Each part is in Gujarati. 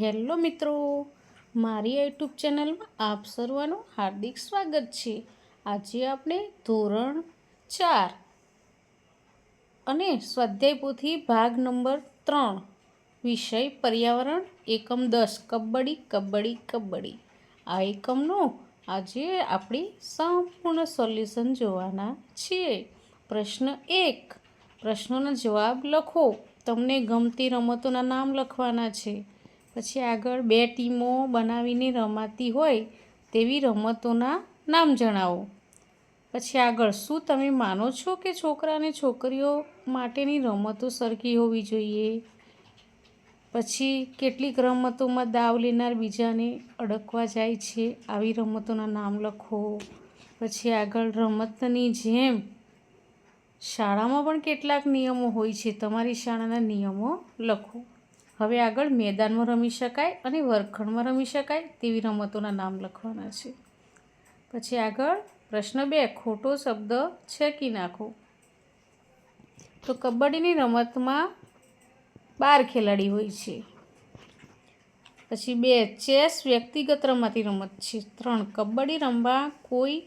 હેલો મિત્રો, મારી યુટ્યુબ ચેનલમાં આપ સર્વનું હાર્દિક સ્વાગત છે. આજે આપણે ધોરણ ચાર અને સ્વાધ્યાય પોથી ભાગ નંબર ત્રણ, વિષય પર્યાવરણ, એકમ દસ, કબડ્ડી કબડ્ડી કબડ્ડી. આ એકમનું આજે આપણે સંપૂર્ણ સોલ્યુશન જોવાના છીએ પ્રશ્ન એક, પ્રશ્નોના જવાબ લખો. તમને ગમતી રમતોના નામ લખવાના છે. પછી આગળ બે ટીમો બનાવીને રમાતી હોય તેવી રમતોના નામ જણાવો. પછી આગળ, શું તમે માનો છો કે છોકરા અને છોકરીઓ માટેની રમતો સરખી હોવી જોઈએ? પછી, કેટલીક રમતોમાં દાવ લેનાર બીજાને અડકવા જાય છે, આવી રમતોના નામ લખો. પછી આગળ, રમતની જેમ શાળામાં પણ કેટલાક નિયમો હોય છે, તમારી શાળાના નિયમો લખો. હવે આગળ મેદાનમાં રમી શકાય અને વર્ગખંડમાં રમી શકાય તેવી રમતોના નામ લખવાના છે. પછી આગળ પ્રશ્ન બે, ખોટો શબ્દ છેકી નાખો? તો કબડ્ડીની રમતમાં બાર ખેલાડી હોય છે. પછી બે, ચેસ વ્યક્તિગત રમાતી રમત છે. ત્રણ, કબડ્ડી રમવા કોઈ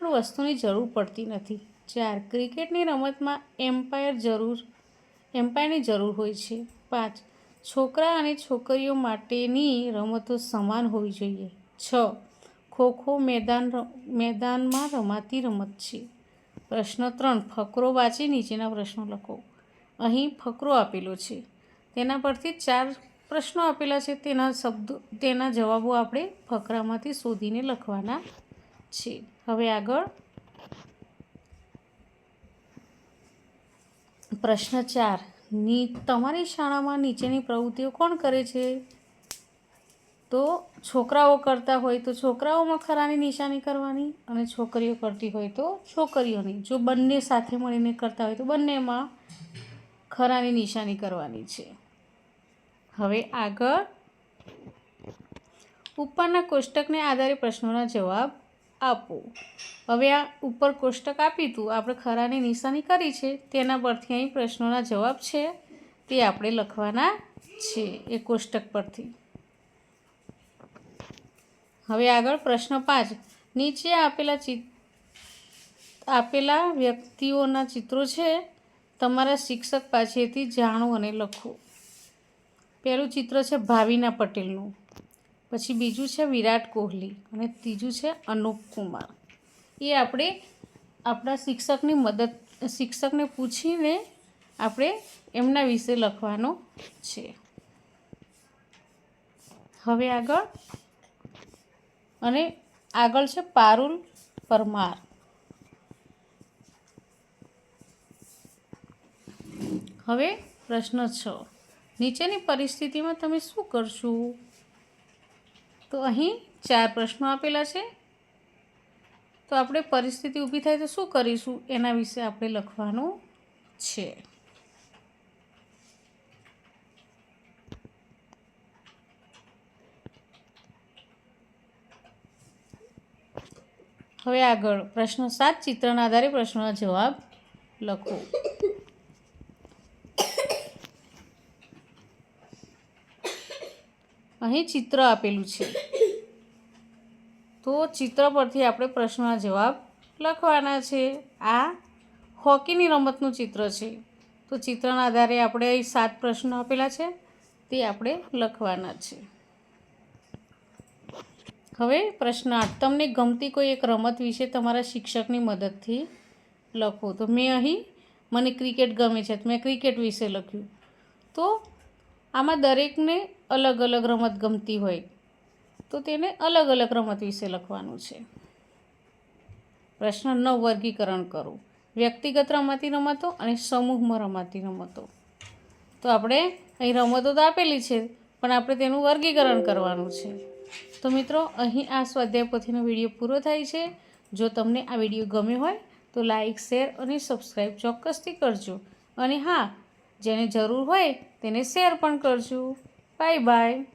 પણ વસ્તુની જરૂર પડતી નથી. ચાર, ક્રિકેટની રમતમાં એમ્પાયર જરૂર, એમ્પાયરની જરૂર હોય છે. પાંચ છોકરા અને છોકરીઓ માટેની રમતો સમાન હોવી જોઈએ. છ. ખોખો મેદાન મેદાનમાં રમાતી રમત છે. પ્રશ્ન ત્રણ. ફકરો વાંચી નીચેના પ્રશ્નો લખો. અહીં ફકરો આપેલો છે. તેના પરથી ચાર પ્રશ્નો આપેલા છે. તેના શબ્દો, તેના જવાબો આપણે ફકરામાંથી શોધીને લખવાના છે. હવે આગળ. પ્રશ્ન ચાર. ની, તમારી શાળામાં નીચેની પ્રવૃત્તિઓ કોણ કરે છે? તો છોકરાઓ કરતા હોય તો છોકરાઓમાં ખરાની નિશાની કરવાની અને છોકરીઓ કરતી હોય તો છોકરીઓની. જો બંને સાથે મળીને કરતા હોય તો બંનેમાં ખરાની નિશાની કરવાની છે. હવે આગળ. ઉપરના કોષ્ટકને આધારે પ્રશ્નોના જવાબ આપો. હવે આ ઉપર કોષ્ટક આપ્યું હતું આપણે ખરાની નિશાની કરી છે. તેના પરથી અહીં પ્રશ્નોના જવાબ છે. તે આપણે લખવાના છે એ કોષ્ટક પરથી. હવે આગળ પ્રશ્ન પાંચ. નીચે આપેલા ચિત આપેલા વ્યક્તિઓના ચિત્રો છે. તમારા શિક્ષક પાસેથી જાણો અને લખો. પહેલું ચિત્ર છે ભાવિના પટેલનું. પછી બીજું છે વિરાટ કોહલી અને ત્રીજું છે અનુપ કુમાર. એ આપણે આપણા શિક્ષકની મદદ, શિક્ષકને પૂછીને આપણે એમના વિશે લખવાનો છે. હવે આગળ અને આગળ છે પારુલ પરમાર. હવે પ્રશ્ન છ. નીચેની પરિસ્થિતિમાં તમે શું કરશો? તો અહીં ચાર પ્રશ્નો આપેલા છે. તો આપણે પરિસ્થિતિ ઊભી થાય તો શું કરીશું? એના વિશે આપણે લખવાનું છે. હવે આગળ પ્રશ્ન સાત, ચિત્રના આધારે પ્રશ્નોના જવાબ લખો. અહીં ચિત્ર આપેલું છે. તો ચિત્ર પરથી આપણે પ્રશ્નના જવાબ લખવાના છે. આ હોકીની રમતનું ચિત્ર છે. તો ચિત્રના આધારે આપણે અહીં સાત પ્રશ્નો આપેલા છે. તે આપણે લખવાના છે. હવે પ્રશ્ન તમને ગમતી કોઈ એક રમત વિશે તમારા શિક્ષકની મદદથી લખો. તો મેં અહીં મને ક્રિકેટ ગમે છે. તો મેં ક્રિકેટ વિશે લખ્યું. તો આમાં દરેકને અલગ અલગ રમત ગમતી હોય, તો તેને અલગ અલગ રમત વિશે લખવાનું છે. પ્રશ્ન નવ, વર્ગીકરણ કરો. વ્યક્તિગત રમાતી રમતો અને સમૂહમાં રમાતી રમતો. તો આપણે અહીં રમતો તો આપેલી છે, પણ આપણે તેનું વર્ગીકરણ કરવાનું છે. તો મિત્રો, અહીં આ સ્વાધ્યાય પોથીનો વીડિયો પૂરો થાય છે. જો તમને આ વીડિયો ગમ્યો હોય, તો લાઇક શેર અને સબસ્ક્રાઈબ ચોક્કસથી કરજો. અને હા, જેને જરૂર હોય, તેને શેર પણ કરજો. Bye bye.